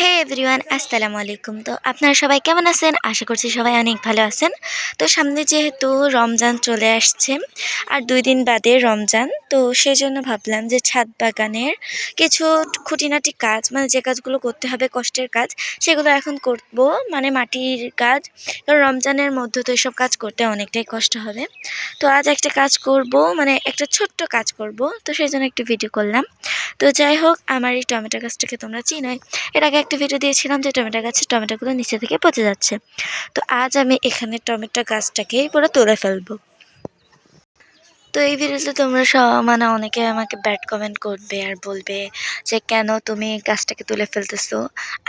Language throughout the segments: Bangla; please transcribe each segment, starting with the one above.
হে এভরিওয়ান আসসালামু আলাইকুম। তো আপনারা সবাই কেমন আছেন? আশা করছি সবাই অনেক ভালো আছেন। তো সামনে যেহেতু রমজান চলে আসছে আর দুই দিন বাদে রমজান, তো সেই জন্য ভাবলাম যে ছাদ বাগানের কিছু খুঁটিনাটি কাজ মানে যে কাজগুলো করতে হবে, কষ্টের কাজ, সেগুলো এখন করব। মানে মাটির কাজ, কারণ রমজানের মধ্যে তো এসব কাজ করতে অনেকটাই কষ্ট হবে। তো আজ একটা কাজ করব মানে একটা ছোট্ট কাজ করব। তো সেই জন্য একটু ভিডিও করলাম। তো যাই হোক, আমার এই টমেটো গাছটাকে তোমরা চিনোই। আগে একটা ভিডিও দিয়েছিলাম যে টমেটো গাছের টমেটোগুলো নিচে থেকে পচে যাচ্ছে। তো আজ আমি এখানে টমেটো গাছটাকেই পুরো তুলে ফেলব। তো এই ভিডিওতে তোমরা সব মানে অনেকে আমাকে ব্যাড কমেন্ট করবে আর বলবে যে কেন তুমি গাছটাকে তুলে ফেলতেছো।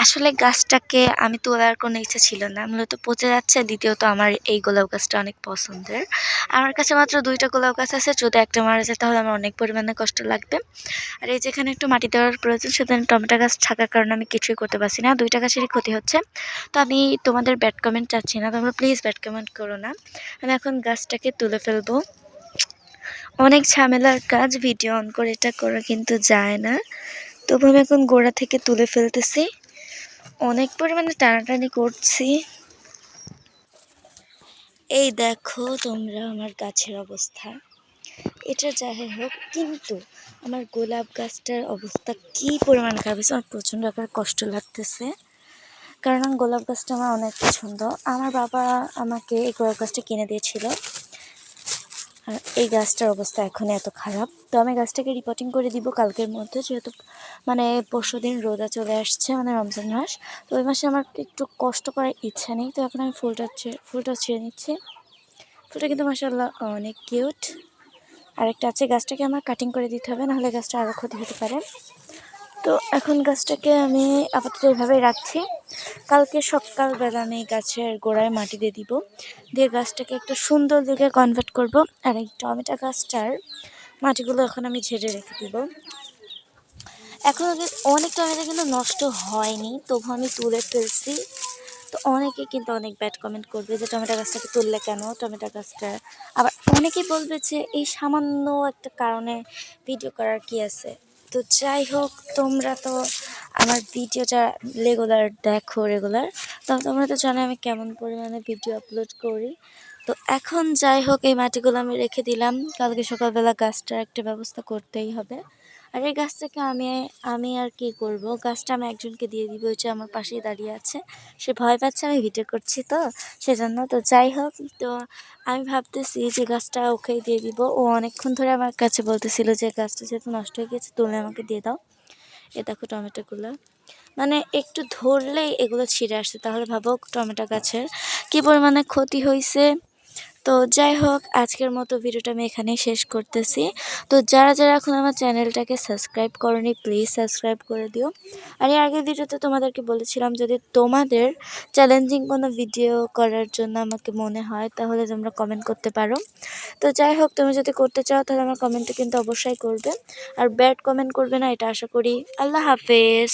আসলে গাছটাকে আমি তোলার কোনো ইচ্ছা ছিল না, মূলত পচে যাচ্ছে। দ্বিতীয়ত আমার এই গোলাপ গাছটা অনেক পছন্দের। আমার কাছে মাত্র দুইটা গোলাপ গাছ আছে, যদি একটা মারা যায় তাহলে আমার অনেক পরিমাণে কষ্ট লাগবে। আর এই যেখানে একটু মাটি দেওয়ার প্রয়োজন, সেখানে টমেটো গাছ থাকার কারণে আমি কিছুই করতে পারছি না। দুইটা গাছেরই ক্ষতি হচ্ছে। তো আমি তোমাদের ব্যাড কমেন্ট চাচ্ছি না, তোমরা প্লিজ ব্যাড কমেন্ট করো না। আমি এখন গাছটাকে তুলে ফেলব। অনেক ঝামেলার কাজ ভিডিও অন করে এটা করা কিন্তু যায় না। তবু আমি এখন গোড়া থেকে তুলে ফেলতেছি। অনেক পরিমাণে টানাটানি করছি। এই দেখো তোমরা আমার গাছের অবস্থা। এটা যাই হোক, কিন্তু আমার গোলাপ গাছটার অবস্থা কি পরিমাণ খারাপ হয়েছে, আমার প্রচণ্ড আকার কষ্ট লাগতেছে। কারণ গোলাপ গাছটা আমার অনেক পছন্দ। আমার বাবা আমাকে এই গোলাপ গাছটা কিনে দিয়েছিল। আর এই গাছটার অবস্থা এখন এত খারাপ। তো আমি গাছটাকে রিপোর্টিং করে দিব কালকের মধ্যে, যেহেতু মানে পরশু দিন রোদা চলে আসছে মানে রমজান মাস। তো ওই মাসে আমার একটু কষ্ট করার ইচ্ছা নেই। তো এখন আমি ফুলটা ফুলটা ছিঁড়ে নিচ্ছি। ফুলটা কিন্তু মাসাল্লাহ অনেক কিউট আরেকটা আছে, গাছটাকে আমার কাটিং করে দিতে হবে, নাহলে গাছটা আরও ক্ষতি হতে পারে। তো এখন গাছটাকে আমি আপাতত এইভাবেই রাখছি। কালকে সকালবেলা আমি গাছের গোড়ায় মাটি দিয়ে দিব। দিয়ে গাছটাকে একটা সুন্দর দিকে কনভার্ট করব। আর এই টমেটো গাছটার মাটিগুলো এখন আমি ঝেড়ে রেখে দিব। এখন অনেক টমেটো কিন্তু নষ্ট হয়নি তবু আমি তুলে ফেলছি। তো অনেকে কিন্তু অনেক ব্যাড কমেন্ট করবে যে টমেটো গাছটাকে তুললে কেন? টমেটো গাছটা আবার অনেকেই বলবে যে এই সামান্য একটা কারণে ভিডিও করার কি আছে? তো যাই হোক, তোমরা তো আমার ভিডিওটা রেগুলার দেখো রেগুলার তো তোমরা তো জানো আমি কেমন পরিমাণে ভিডিও আপলোড করি। তো এখন যাই হোক, এই মাটিগুলো আমি রেখে দিলাম। কালকে সকালবেলা গাছটার একটা ব্যবস্থা করতেই হবে। আর এই গাছটাকে আমি আমি আর কি করব? গাছটা আমি একজনকে দিয়ে দিব যে আমার পাশেই দাঁড়িয়ে আছে। সে ভয় পাচ্ছে, আমি ভিডিও করছি তো, সেজন্য তো যাই হোক, তো আমি ভাবতেছি যে গাছটা ওকেই দিয়ে দিব। ও অনেকক্ষণ ধরে আমার কাছে বলতেছিল যে গাছটা যেহেতু নষ্ট হয়ে গেছে তুলে আমাকে দিয়ে দাও। এ দেখো টমেটোগুলো। মানে একটু ধরলেই এগুলো ছিঁড়ে আসছে তাহলে ভাবো টমেটো গাছের কী পরিমাণে ক্ষতি হয়েছে তো যাই হোক, আজকের মতো ভিডিওটা আমি এখানেই শেষ করতেছি। তো যারা যারা এখন আমার চ্যানেলটাকে সাবস্ক্রাইব করনি, প্লিজ সাবস্ক্রাইব করে দিও। আর এর আগের ভিডিওতে তোমাদেরকে বলেছিলাম, যদি তোমাদের চ্যালেঞ্জিং কোনো ভিডিও করার জন্য আমাকে মনে হয়, তাহলে তোমরা কমেন্ট করতে পারো। তো যাই হোক, তুমি যদি করতে চাও, তাহলে আমার কমেন্টে কিন্তু অবশ্যই করবে। আর ব্যাড কমেন্ট করবে না, এটা আশা করি। আল্লাহ হাফেজ।